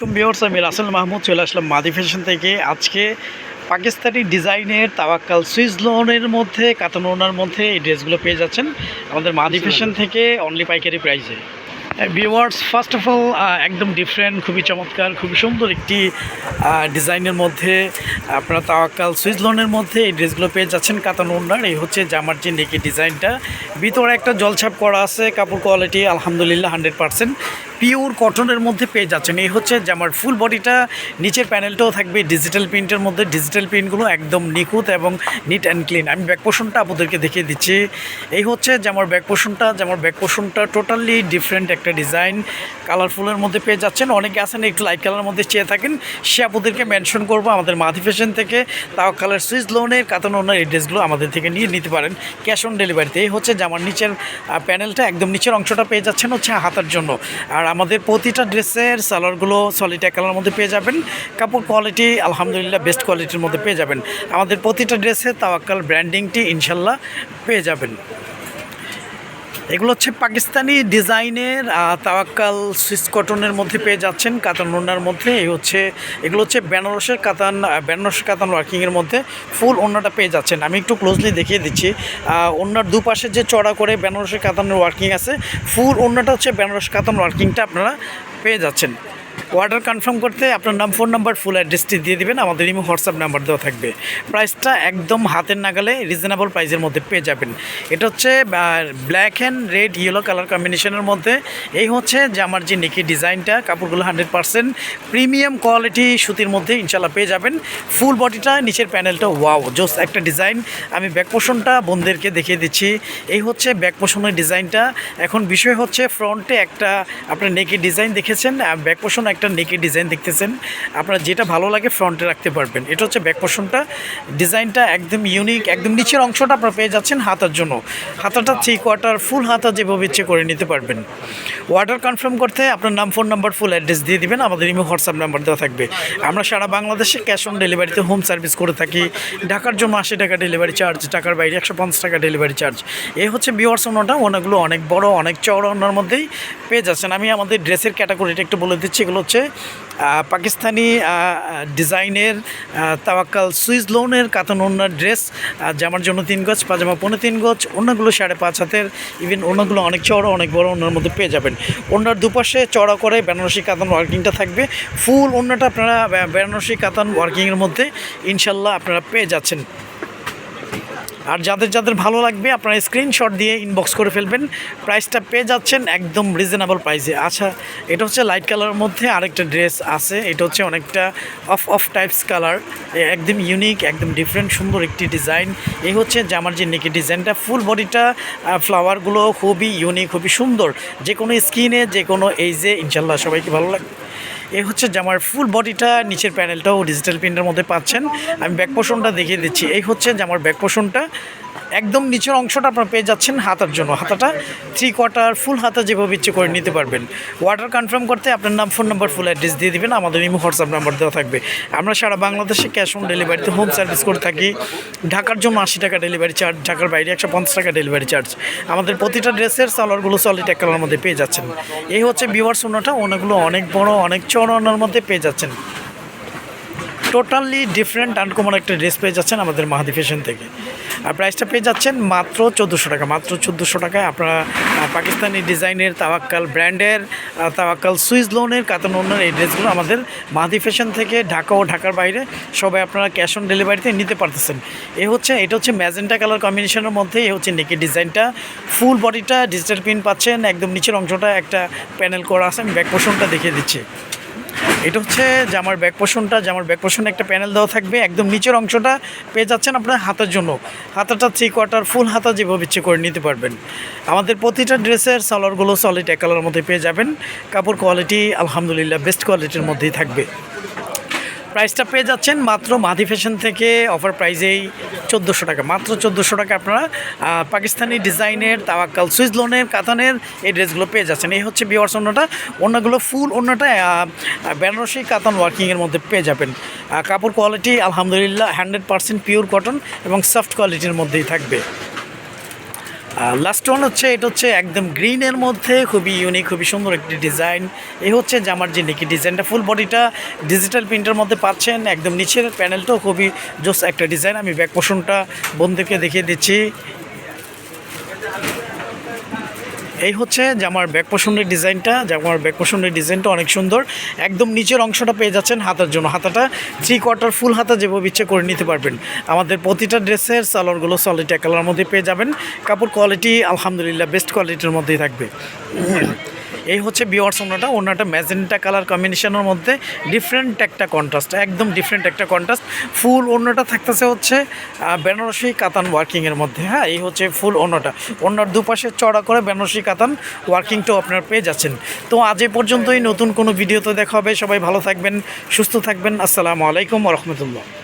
বিওর্স আমি রাসেল মাহমুদ চলে আসলাম মাদি ফ্যাশন থেকে। আজকে পাকিস্তানি ডিজাইনের তাওয়াক্কাল সুইস লোনের মধ্যে কাতানোনার মধ্যে এই ড্রেসগুলো পেয়ে যাচ্ছেন আমাদের মাদি ফ্যাশন থেকে অনলি পাইকারি প্রাইসে ভিওয়ার্স ফার্স্ট অফ অল একদম ডিফারেন্ট খুবই চমৎকার খুবই সুন্দর একটি ডিজাইনের মধ্যে আপনারা তাওয়াক্কাল সুইস লোনের মধ্যে এই ড্রেসগুলো পেয়ে যাচ্ছেন কাতানোনার এই হচ্ছে জামার যে নেকি ডিজাইনটা। ভিতরে একটা জলছাপ করা আছে কাপড় কোয়ালিটি আলহামদুলিল্লাহ হান্ড্রেড পার্সেন্ট পিওর কটনের মধ্যে পেয়ে যাচ্ছেন। এই হচ্ছে যে আমার ফুল বডিটা নিচের প্যানেলটাও থাকবে ডিজিটাল প্রিন্টের মধ্যে। ডিজিটাল প্রিন্টগুলো একদম নিখুঁত এবং নিট অ্যান্ড ক্লিন আমি ব্যাক পোষণটা আপনাদেরকে দেখিয়ে দিচ্ছি। এই হচ্ছে যে আমার ব্যাক পোষণটা যে আমার ব্যাক পোষণটা টোটালি ডিফারেন্ট একটা ডিজাইন কালারফুলের মধ্যে পেয়ে যাচ্ছেন। অনেকে আছেন একটু লাইট কালারের মধ্যে চেয়ে থাকেন। সে আপনাদেরকে মেনশন করব আমাদের মাধি ফ্যাশন থেকে। তাও কালার সুইচ লোনের কাতানোনার এই ড্রেসগুলো আমাদের থেকে নিয়ে নিতে পারেন ক্যাশ অন ডেলিভারিতে এই হচ্ছে যে আমার নিচের প্যানেলটা একদম নিচের অংশটা পেয়ে যাচ্ছেন হচ্ছে হাতার জন্য। আর আমাদের প্রতিটা ড্রেসের সালোয়ারগুলো সলিড কালার মধ্যে পেয়ে যাবেন। কাপড় কোয়ালিটি আলহামদুলিল্লাহ বেস্ট কোয়ালিটির মধ্যে পেয়ে যাবেন। আমাদের প্রতিটা ড্রেসে তাওয়াক্কাল ব্র্যান্ডিংটি ইনশাল্লাহ পেয়ে যাবেন। এগুলো হচ্ছে পাকিস্তানি ডিজাইনের তাওয়াক্কাল সুইস কটনের মধ্যে পেয়ে যাচ্ছেন, কাতান ওনার মধ্যে। এই হচ্ছে, এগুলো হচ্ছে বেনারসের কাতান বেনারসের কাতান ওয়ার্কিংয়ের মধ্যে ফুল ওনাটা পেয়ে যাচ্ছেন। আমি একটু ক্লোজলি দেখিয়ে দিচ্ছি। ওনার দুপাশে যে চড়া করে বেনারসের কাতানের ওয়ার্কিং আছে ফুল ওনাটা হচ্ছে বেনারস কাতান ওয়ার্কিংটা আপনারা পেয়ে যাচ্ছেন। অর্ডার কনফার্ম করতে আপনার নাম, ফোন নাম্বার ফুল অ্যাড্রেসটি দিয়ে দিবেন। আমাদের ইমো, হোয়াটসঅ্যাপ নাম্বার দেওয়া থাকবে। প্রাইসটা একদম হাতের নাগালে রিজনেবল প্রাইসের মধ্যে পেয়ে যাবেন। এটা হচ্ছে black and red yellow colour কম্বিনেশনের মধ্যে। এই হচ্ছে যে আমার যে নেকি ডিজাইনটা, কাপড়গুলো হান্ড্রেড পার্সেন্ট প্রিমিয়াম কোয়ালিটি সুতির মধ্যে ইনশাল্লাহ পেয়ে যাবেন। ফুল বডিটা নিচের প্যানেলটা ওয়াও জোস একটা ডিজাইন আমি ব্যাক পোষণটা বোনদেরকে দেখিয়ে দিচ্ছি। এই হচ্ছে ব্যাক পোষণের ডিজাইনটা এখন বিষয় হচ্ছে ফ্রন্টে একটা আপনার নেকি ডিজাইন দেখেছেন ব্যাক পোষণ একটা নেকি ডিজাইন দেখতেছেন। আপনার যেটা ভালো লাগে ফ্রন্টে রাখতে পারবেন। এটা হচ্ছে ব্যাক পোষণটা ডিজাইনটা একদম ইউনিক একদম নিচের অংশটা আপনারা পেয়ে যাচ্ছেন হাতার জন্য। হাতাটা থ্রি কোয়ার্টার ফুল হাতা যেভাবে ইচ্ছে করে নিতে পারবেন। অর্ডার কনফার্ম করতে আপনার নাম ফোন নাম্বার ফুল অ্যাড্রেস দিয়ে দিবেন। আমাদের ইমো হোয়াটসঅ্যাপ নাম্বার দেওয়া থাকবে। আমরা সারা বাংলাদেশে ক্যাশ অন ডেলিভারিতে হোম সার্ভিস করে থাকি। ঢাকার জন্য আশি টাকা ডেলিভারি চার্জ ঢাকার বাইরে একশো পঞ্চাশ টাকা ডেলিভারি চার্জ এই হচ্ছে বিওয়ার্স ওনাটা ওনাগুলো অনেক বড়, অনেক চওড়া ওনার মধ্যেই পেয়ে যাচ্ছেন। আমি আমাদের ড্রেসের ক্যাটাগরিটা একটু বলে দিচ্ছি। এগুলো হচ্ছে পাকিস্তানি ডিজাইনের তাওয়াক্কাল সুইস লোনের কাতান ওনার ড্রেস জামার জন্য তিন গজ, পাজামা পনেরো তিন গজ অন্যগুলো সাড়ে পাঁচ হাতের ইভেন অন্যগুলো অনেক চড়া অনেক বড় ওনার মধ্যে পেয়ে যাবেন। ওনার দুপাশে চড়া করে বেনারসি কাতান ওয়ার্কিংটা থাকবে। ফুল ওনাটা আপনারা বেনারসি কাতান ওয়ার্কিংয়ের মধ্যে ইনশাল্লাহ আপনারা পেয়ে যাচ্ছেন। আর যাদের যাদের ভালো লাগবে, আপনারা স্ক্রিনশট দিয়ে ইনবক্স করে ফেলবেন। প্রাইসটা পেয়ে যাচ্ছেন একদম রিজনেবল প্রাইসে আচ্ছা এটা হচ্ছে লাইট কালারের মধ্যে আরেকটা ড্রেস আছে। এটা হচ্ছে অনেকটা অফ অফ টাইপস কালার একদম ইউনিক একদম ডিফারেন্ট সুন্দর একটি ডিজাইন এই হচ্ছে জামার যে নেকি ডিজাইনটা ফুল বডিটা ফ্লাওয়ারগুলো খুবই ইউনিক খুবই সুন্দর। যে কোনো স্কিনে যে কোনো এইজে ইনশাল্লাহ সবাইকে ভালো লাগবে। এ হচ্ছে জামার ফুল বডিটা নিচের প্যানেলটাও ডিজিটাল প্রিন্টের মধ্যে পাচ্ছেন। আমি ব্যাক পোষণটা দেখিয়ে দিচ্ছি। এই হচ্ছে জামার ব্যাক পোষণটা একদম নিচের অংশটা আপনারা পেয়ে যাচ্ছেন হাতার জন্য। হাতাটা থ্রি কোয়ার্টার ফুল হাতা যেভাবে ইচ্ছে করে নিতে পারবেন। অর্ডার কনফার্ম করতে আপনার নাম ফোন নাম্বার ফুল অ্যাড্রেস দিয়ে দিবেন। আমাদের ইমো হোয়াটসঅ্যাপ নাম্বার দেওয়া থাকবে। আমরা সারা বাংলাদেশে ক্যাশ অন ডেলিভারিতে হোম সার্ভিস করে থাকি। ঢাকার জন্য আশি টাকা ডেলিভারি চার্জ ঢাকার বাইরে একশো পঞ্চাশ টাকা ডেলিভারি চার্জ আমাদের প্রতিটা ড্রেসের সালোয়ারগুলো সলিড এক কালার মধ্যে পেয়ে যাচ্ছেন। এই হচ্ছে বিওয়ার সোনাটা ওনাগুলো অনেক বড়, অনেক ওনার মধ্যে পেয়ে যাচ্ছেন। টোটালি ডিফারেন্ট আনকমন একটা ড্রেস পেয়ে যাচ্ছেন আমাদের মাহাদি ফ্যাশন থেকে। আর প্রাইসটা পেয়ে যাচ্ছেন মাত্র চোদ্দোশো টাকা। মাত্র চোদ্দোশো টাকায় আপনারা পাকিস্তানি ডিজাইনের তাওয়াক্কাল ব্র্যান্ডের তাওয়াক্কাল সুইস লোনের, কাতান ওনার এই ড্রেসগুলো আমাদের মাহাদি ফ্যাশন থেকে ঢাকা ও ঢাকার বাইরে সবাই আপনারা ক্যাশ অন ডেলিভারিতে নিতে পারতেছেন। এ হচ্ছে, এটা হচ্ছে ম্যাজেন্টা কালার কম্বিনেশনের মধ্যে, এ হচ্ছে নেকি ডিজাইনটা ফুল বডিটা ডিজিটাল প্রিন্ট পাচ্ছেন, একদম নিচের অংশটা একটা প্যানেল করা আছে, আমি ব্যাক পোর্শনটা দেখিয়ে দিচ্ছি। এটা হচ্ছে জামার ব্যাক পোষণটা জামার ব্যাক পোষণে একটা প্যানেল দেওয়া থাকবে। একদম নিচের অংশটা পেয়ে যাচ্ছেন আপনার হাতের জন্য। হাতাটা থ্রি কোয়ার্টার ফুল হাতা যেভাবে ইচ্ছে করে নিতে পারবেন। আমাদের প্রতিটা ড্রেসের সালোয়ারগুলো সলিড এক কালারের মধ্যে পেয়ে যাবেন। কাপড় কোয়ালিটি আলহামদুলিল্লাহ বেস্ট কোয়ালিটির মধ্যেই থাকবে। প্রাইসটা পেয়ে যাচ্ছেন মাত্র মাধি ফ্যাশন থেকে অফার প্রাইজেই চোদ্দোশো টাকা। মাত্র চোদ্দোশো টাকা আপনারা পাকিস্তানি ডিজাইনের তাওয়াক্কাল, সুইস লোনের, কাতানের এই ড্রেসগুলো পেয়ে যাচ্ছেন। এই হচ্ছে বিওয়ার্স অন্যটা। অন্যগুলো ফুল, অন্যটা বেনারসি, কাতান ওয়ার্কিংয়ের মধ্যে পেয়ে যাবেন। কাপড় কোয়ালিটি আলহামদুলিল্লাহ হান্ড্রেড পার্সেন্ট পিওর কটন এবং সফট কোয়ালিটির মধ্যেই থাকবে। লাস্ট ওয়ান হচ্ছে, এটা হচ্ছে একদম গ্রিনের মধ্যে, খুবই ইউনিক খুবই সুন্দর একটি ডিজাইন এই হচ্ছে জামার যে নাকি ডিজাইনটা ফুল বডিটা ডিজিটাল প্রিন্টের মধ্যে পাচ্ছেন। একদম নিচের প্যানেলটাও খুবই জোস একটা ডিজাইন আমি ব্যাক পোষণটা বন্ধুকে দেখিয়ে দিচ্ছি। এই হচ্ছে জামার ব্যাক পোষণের ডিজাইনটা জামার ব্যাক পোষণের ডিজাইনটা অনেক সুন্দর। একদম নিচের অংশটা পেয়ে যাচ্ছেন হাতার জন্য। হাতাটা থ্রি কোয়ার্টার ফুল হাতা যেভাবে ইচ্ছে করে নিতে পারবেন। আমাদের প্রতিটা ড্রেসের সালোয়ারগুলো সলিড কালার মধ্যে পেয়ে যাবেন। কাপড় কোয়ালিটি আলহামদুলিল্লাহ বেস্ট কোয়ালিটির মধ্যেই থাকবে। এই হচ্ছে বিওয়ার্স ওনাটা ওনাটা ম্যাজেন্টা কালার কম্বিনেশনের মধ্যে ডিফারেন্ট একটা কন্ট্রাস্ট একদম ডিফারেন্ট একটা কন্ট্রাস্ট ফুল ওনাটা থাকতেছে হচ্ছে বেনারসি কাতান ওয়ার্কিংয়ের মধ্যে হ্যাঁ? এই হচ্ছে ফুল ওনাটা ওনার দুপাশে চড়া করে বেনারসি কাতান ওয়ার্কিংটাও আপনারা পেয়ে যাচ্ছেন। তো আজ এ পর্যন্তই, নতুন কোনো ভিডিওতে দেখা হবে। সবাই ভালো থাকবেন, সুস্থ থাকবেন। আসসালামু আলাইকুম রহমতুল্লাহ।